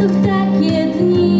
to w takie dni.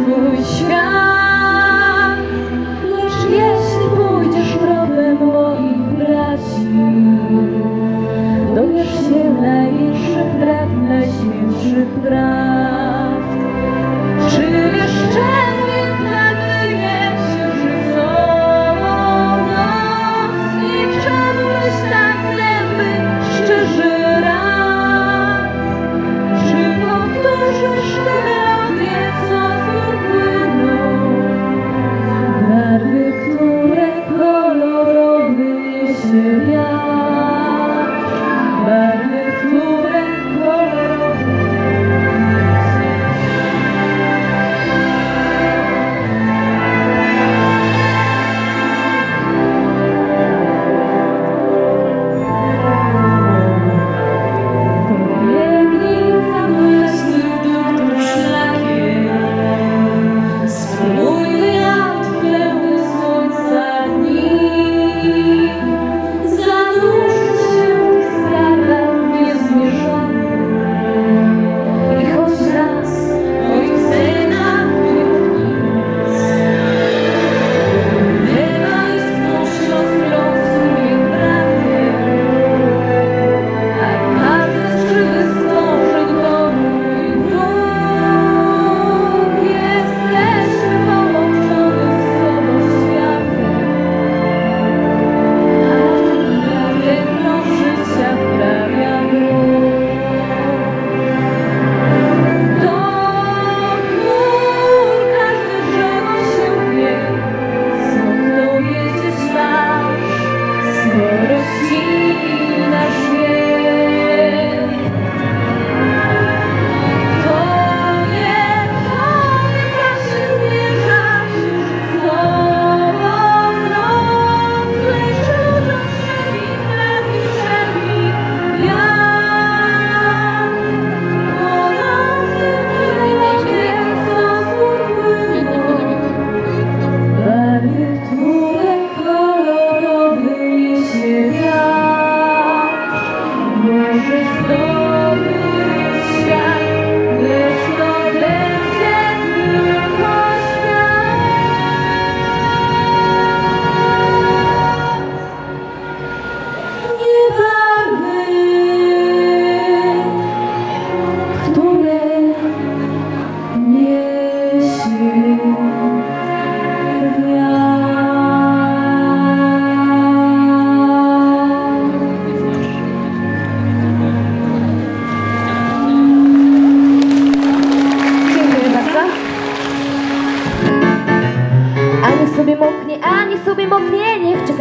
twój świat, niż jeśli pójdziesz tropem moich braci. Dowiesz się najwyższych praw, najśmielszych praw. just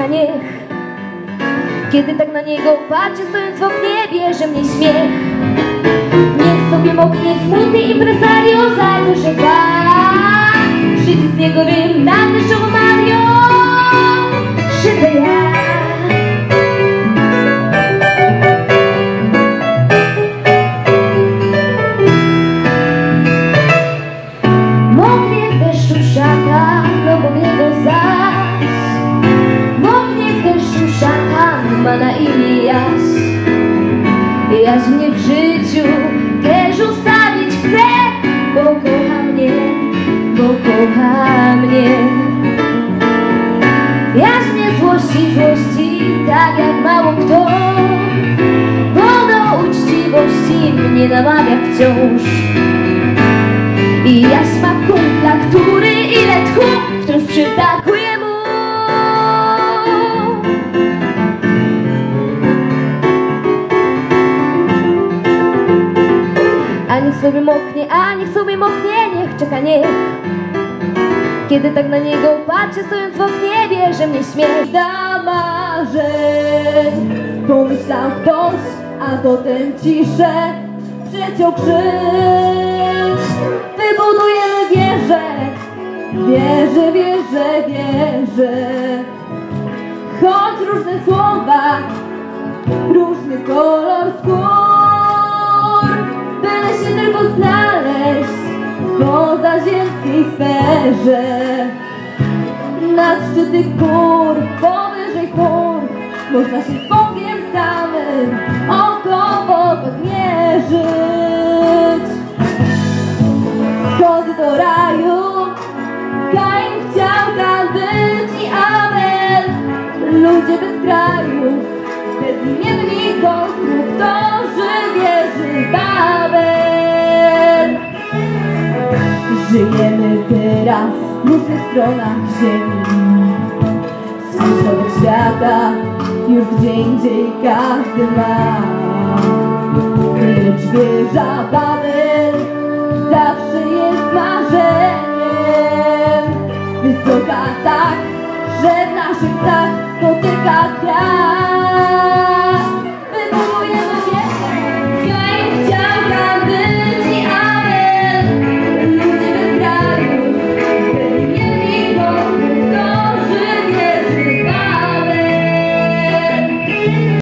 niech Kiedy tak na niego patrzę stojąc w oknie bierze mnie śmiech. Niech sobie moknie smutny impresario zajmie dwa Przyjdzie z niego rym na deszczową Jaś mnie w życiu też ustawić chce Bo kocha mnie, bo kocha mnie. Jaś mnie złości, złości, tak jak mało kto Bo do uczciwości mnie namawia wciąż. I Jaś ma kumpla, który ile tchu wciąż przytakuje A niech sobie moknie, a niech sobie moknie, niech czeka niech. Kiedy tak na niego patrzę, stojąc w oknie, bierze mnie śmiech Da marzeń Pomyślał ktoś, a potem ciszę Przeciął krzyk. Wybudujemy wieżę Wierzę, wierzę, wierzę. Choć różne słowa Różny kolor tylko znaleźć W pozaziemskiej sferze. Nad szczyty gór, powyżej gór Można się z Bogiem samym oko w oko zmierzyć. Schody do raju, Kain chciał tam być i Abel. Ludzie bez kraju, bezimienni konstruktorzy Żyjemy teraz w różnych stronach ziemi. Swój środek świata już gdzie indziej każdy ma. Lecz wieża Babel zawsze jest marzeniem. Wysoka tak, że w naszych snach dotyka gwiazd